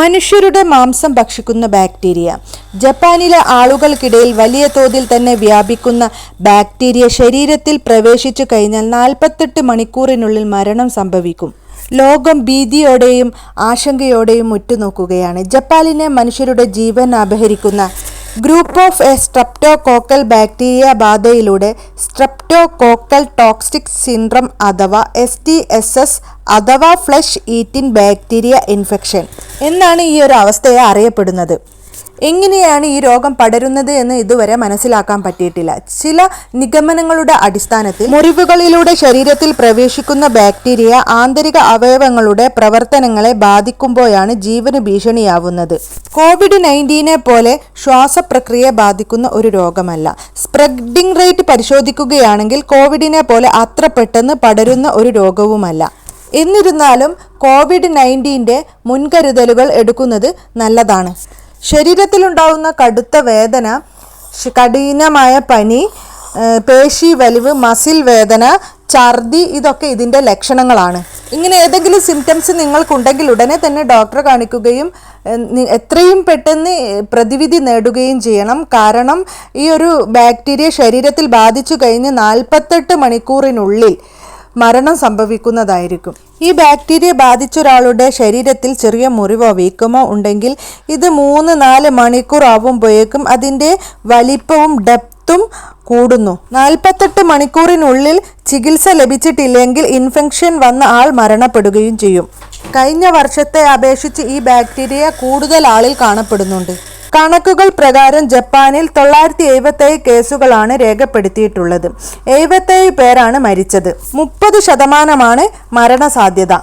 മനുഷ്യരുടെ മാംസം ഭക്ഷിക്കുന്ന ബാക്ടീരിയ. ജപ്പാനിലെ ആളുകൾക്കിടയിൽ വലിയ തോതിൽ തന്നെ വ്യാപിക്കുന്ന ബാക്ടീരിയ ശരീരത്തിൽ പ്രവേശിച്ചു കഴിഞ്ഞാൽ നാൽപ്പത്തെട്ട് മണിക്കൂറിനുള്ളിൽ മരണം സംഭവിക്കും. ലോകം ഭീതിയോടെയും ആശങ്കയോടെയും ഉറ്റുനോക്കുകയാണ്. ജപ്പാനിലെ മനുഷ്യരുടെ ജീവൻ അപഹരിക്കുന്ന group of A streptococcal bacteria ബാധയിലൂടെ streptococcal toxic syndrome അഥവാ എസ് ടി എസ് എസ് അഥവാ ഫ്ലഷ് ഈറ്റിൻ ബാക്ടീരിയ ഇൻഫെക്ഷൻ എന്നാണ് ഈ ഒരു അവസ്ഥയെ അറിയപ്പെടുന്നത്. എങ്ങനെയാണ് ഈ രോഗം പടരുന്നത് എന്ന് ഇതുവരെ മനസ്സിലാക്കാൻ പറ്റിയിട്ടില്ല. ചില നിഗമനങ്ങളുടെ അടിസ്ഥാനത്തിൽ മുറിവുകളിലൂടെ ശരീരത്തിൽ പ്രവേശിക്കുന്ന ബാക്ടീരിയ ആന്തരിക അവയവങ്ങളുടെ പ്രവർത്തനങ്ങളെ ബാധിക്കുമ്പോഴാണ് ജീവന് ഭീഷണിയാവുന്നത്. കോവിഡ് നയന്റീനെ പോലെ ശ്വാസപ്രക്രിയയെ ബാധിക്കുന്ന ഒരു രോഗമല്ല. സ്പ്രെഡിംഗ് റേറ്റ് പരിശോധിക്കുകയാണെങ്കിൽ കോവിഡിനെ പോലെ അത്ര പെട്ടെന്ന് പടരുന്ന ഒരു രോഗവുമല്ല. എന്നിരുന്നാലും കോവിഡ് നയന്റീന്റെ മുൻകരുതലുകൾ എടുക്കുന്നത് നല്ലതാണ്. ശരീരത്തിലുണ്ടാവുന്ന കടുത്ത വേദന കഠിനമായ പനി പേശി വലിവ് മസിൽ വേദന ഛർദി ഇതൊക്കെ ഇതിന്റെ ലക്ഷണങ്ങളാണ്. ഇങ്ങനെ ഏതെങ്കിലും സിംറ്റംസ് നിങ്ങൾക്കുണ്ടെങ്കിൽ ഉടനെ തന്നെ ഡോക്ടറെ കാണിക്കുകയും എത്രയും പെട്ടെന്ന് പ്രതിവിധി നേടുകയും ചെയ്യണം. കാരണം ഈ ഒരു ബാക്ടീരിയ ശരീരത്തിൽ ബാധിച്ചു കഴിഞ്ഞ് നാൽപ്പത്തെട്ട് മണിക്കൂറിനുള്ളിൽ മരണം സംഭവിക്കുന്നതായിരിക്കും. ഈ ബാക്ടീരിയ ബാധിച്ച ഒരാളുടെ ശരീരത്തിൽ ചെറിയ മുറിവോ വീക്കമോ ഉണ്ടെങ്കിൽ ഇത് മൂന്ന് നാല് മണിക്കൂർ ആവുമ്പോഴേക്കും അതിന്റെ വലിപ്പവും ഡെപ്തും കൂടുന്നു. നാൽപ്പത്തെട്ട് മണിക്കൂറിനുള്ളിൽ ചികിത്സ ലഭിച്ചിട്ടില്ലെങ്കിൽ ഇൻഫെക്ഷൻ വന്ന ആൾ മരണപ്പെടുകയും ചെയ്യും. കഴിഞ്ഞ വർഷത്തെ അപേക്ഷിച്ച് ഈ ബാക്ടീരിയ കൂടുതൽ ആളിൽ കാണപ്പെടുന്നുണ്ട്. കണക്കുകൾ പ്രകാരം ജപ്പാനിൽ തൊള്ളായിരത്തി എഴുപത്തേഴ് കേസുകളാണ് രേഖപ്പെടുത്തിയിട്ടുള്ളത്. എഴുപത്തേഴ് പേരാണ് മരിച്ചത്. മുപ്പത് ശതമാനമാണ് മരണസാധ്യത.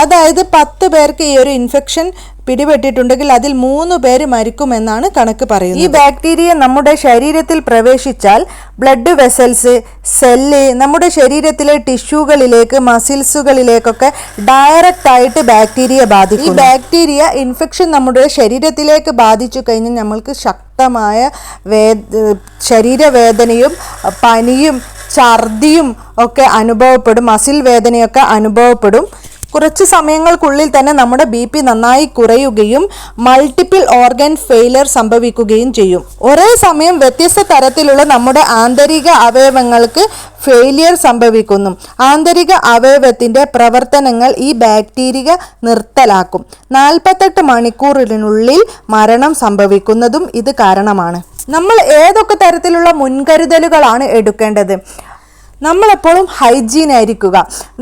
അതായത് പത്ത് പേർക്ക് ഈ ഒരു ഇൻഫെക്ഷൻ പിടിപെട്ടിട്ടുണ്ടെങ്കിൽ അതിൽ മൂന്ന് പേര് മരിക്കുമെന്നാണ് കണക്ക് പറയുന്നത്. ഈ ബാക്ടീരിയ നമ്മുടെ ശരീരത്തിൽ പ്രവേശിച്ചാൽ ബ്ലഡ് വെസൽസ് സെല്ല് നമ്മുടെ ശരീരത്തിലെ ടിഷ്യൂകളിലേക്ക് മസിൽസുകളിലേക്കൊക്കെ ഡയറക്റ്റ് ആയിട്ട് ബാക്ടീരിയ ബാധിക്കും ഈ ബാക്ടീരിയ ഇൻഫെക്ഷൻ നമ്മുടെ ശരീരത്തിലേക്ക് ബാധിച്ചു കഴിഞ്ഞാൽ നമ്മൾക്ക് ശക്തമായ വേ ശരീരവേദനയും പനിയും ഛർദിയും ഒക്കെ അനുഭവപ്പെടും. മസിൽ വേദനയൊക്കെ അനുഭവപ്പെടും. കുറച്ച് സമയങ്ങൾക്കുള്ളിൽ തന്നെ നമ്മുടെ ബി പി നന്നായി കുറയുകയും മൾട്ടിപ്പിൾ ഓർഗൻ ഫെയിലർ സംഭവിക്കുകയും ചെയ്യും. ഒരേ സമയം വ്യത്യസ്ത തരത്തിലുള്ള നമ്മുടെ ആന്തരിക അവയവങ്ങൾക്ക് ഫെയിലിയർ സംഭവിക്കുന്നു. ആന്തരിക അവയവത്തിന്റെ പ്രവർത്തനങ്ങൾ ഈ ബാക്ടീരിയ നിർത്തലാക്കും. നാൽപ്പത്തെട്ട് മണിക്കൂറിനുള്ളിൽ മരണം സംഭവിക്കുന്നതും ഇത് കാരണമാണ്. നമ്മൾ ഏതൊക്കെ തരത്തിലുള്ള മുൻകരുതലുകളാണ് എടുക്കേണ്ടത്? നമ്മളെപ്പോഴും ഹൈജീൻ ആയിരിക്കുക.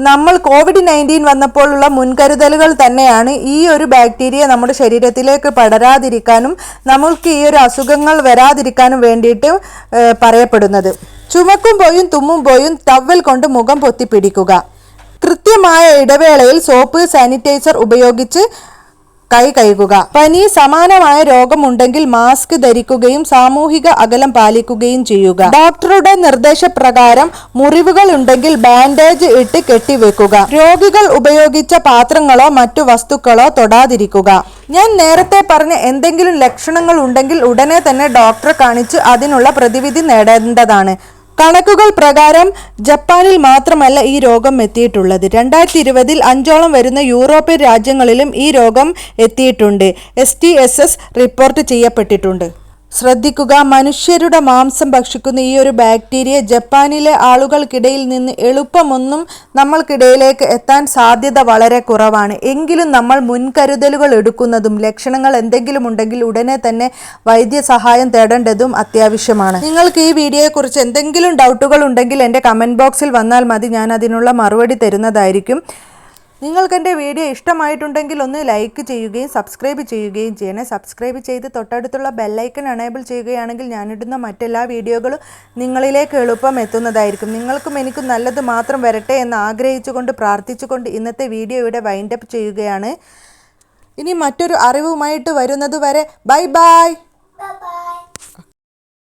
നമ്മൾ കോവിഡ് നയന്റീൻ വന്നപ്പോഴുള്ള മുൻകരുതലുകൾ തന്നെയാണ് ഈ ഒരു ബാക്ടീരിയ നമ്മുടെ ശരീരത്തിലേക്ക് പടരാതിരിക്കാനും നമ്മൾക്ക് ഈ ഒരു അസുഖങ്ങൾ വരാതിരിക്കാനും വേണ്ടിയിട്ട് പറയപ്പെടുന്നത്. ചുമക്കുമ്പോഴും തുമ്മുമ്പോഴും ടവൽ കൊണ്ട് മുഖം പൊത്തിപ്പിടിക്കുക. കൃത്യമായ ഇടവേളയിൽ സോപ്പ് സാനിറ്റൈസർ ഉപയോഗിച്ച് കൈ കഴുകുക. പനി സമാനമായ രോഗമുണ്ടെങ്കിൽ മാസ്ക് ധരിക്കുകയും സാമൂഹിക അകലം പാലിക്കുകയും ചെയ്യുക. ഡോക്ടറുടെ നിർദ്ദേശപ്രകാരം മുറിവുകൾ ഉണ്ടെങ്കിൽ ബാൻഡേജ് ഇട്ട് കെട്ടിവെക്കുക. രോഗികൾ ഉപയോഗിച്ച പാത്രങ്ങളോ മറ്റു വസ്തുക്കളോ തൊടാതിരിക്കുക. ഞാൻ നേരത്തെ പറഞ്ഞ എന്തെങ്കിലും ലക്ഷണങ്ങൾ ഉണ്ടെങ്കിൽ ഉടനെ തന്നെ ഡോക്ടറെ കാണിച്ച് അതിനുള്ള പ്രതിവിധി നേടേണ്ടതാണ്. കണക്കുകൾ പ്രകാരം ജപ്പാനിൽ മാത്രമല്ല ഈ രോഗം എത്തിയിട്ടുള്ളത്. രണ്ടായിരത്തി ഇരുപതിൽ അഞ്ചോളം വരുന്ന യൂറോപ്യൻ രാജ്യങ്ങളിലും ഈ രോഗം എത്തിയിട്ടുണ്ട്. എസ് റിപ്പോർട്ട് ചെയ്യപ്പെട്ടിട്ടുണ്ട്. ശ്രദ്ധിക്കുക മനുഷ്യരുടെ മാംസം ഭക്ഷിക്കുന്ന ഈ ഒരു ബാക്ടീരിയ ജപ്പാനിലെ ആളുകൾക്കിടയിൽ നിന്ന് എളുപ്പമൊന്നും നമ്മൾക്കിടയിലേക്ക് എത്താൻ സാധ്യത വളരെ കുറവാണ്. എങ്കിലും നമ്മൾ മുൻകരുതലുകൾ എടുക്കുന്നതും ലക്ഷണങ്ങൾ എന്തെങ്കിലും ഉണ്ടെങ്കിൽ ഉടനെ തന്നെ വൈദ്യസഹായം തേടേണ്ടതും അത്യാവശ്യമാണ്. നിങ്ങൾക്ക് ഈ വീഡിയോയെക്കുറിച്ച് എന്തെങ്കിലും ഡൗട്ടുകൾ ഉണ്ടെങ്കിൽ എന്റെ കമന്റ് ബോക്സിൽ വന്നാൽ മതി. ഞാൻ അതിനുള്ള മറുപടി തരുന്നതായിരിക്കും. നിങ്ങൾക്ക് എന്റെ വീഡിയോ ഇഷ്ടമായിട്ടുണ്ടെങ്കിൽ ഒന്ന് ലൈക്ക് ചെയ്യുകയും സബ്സ്ക്രൈബ് ചെയ്യുകയും ചെയ്യണേ സബ്സ്ക്രൈബ് ചെയ്ത് തൊട്ടടുത്തുള്ള ബെല്ലൈക്കൺ അണേബിൾ ചെയ്യുകയാണെങ്കിൽ ഞാനിടുന്ന മറ്റെല്ലാ വീഡിയോകളും നിങ്ങളിലേക്ക് എളുപ്പം എത്തുന്നതായിരിക്കും. നിങ്ങൾക്കും എനിക്കും നല്ലത് മാത്രം വരട്ടെ എന്ന് ആഗ്രഹിച്ചുകൊണ്ട് പ്രാർത്ഥിച്ചുകൊണ്ട് ഇന്നത്തെ വീഡിയോ ഇവിടെ വൈൻഡപ്പ് ചെയ്യുകയാണ്. ഇനി മറ്റൊരു അറിവുമായിട്ട് വരുന്നത് വരെ ബൈ. ബൈ.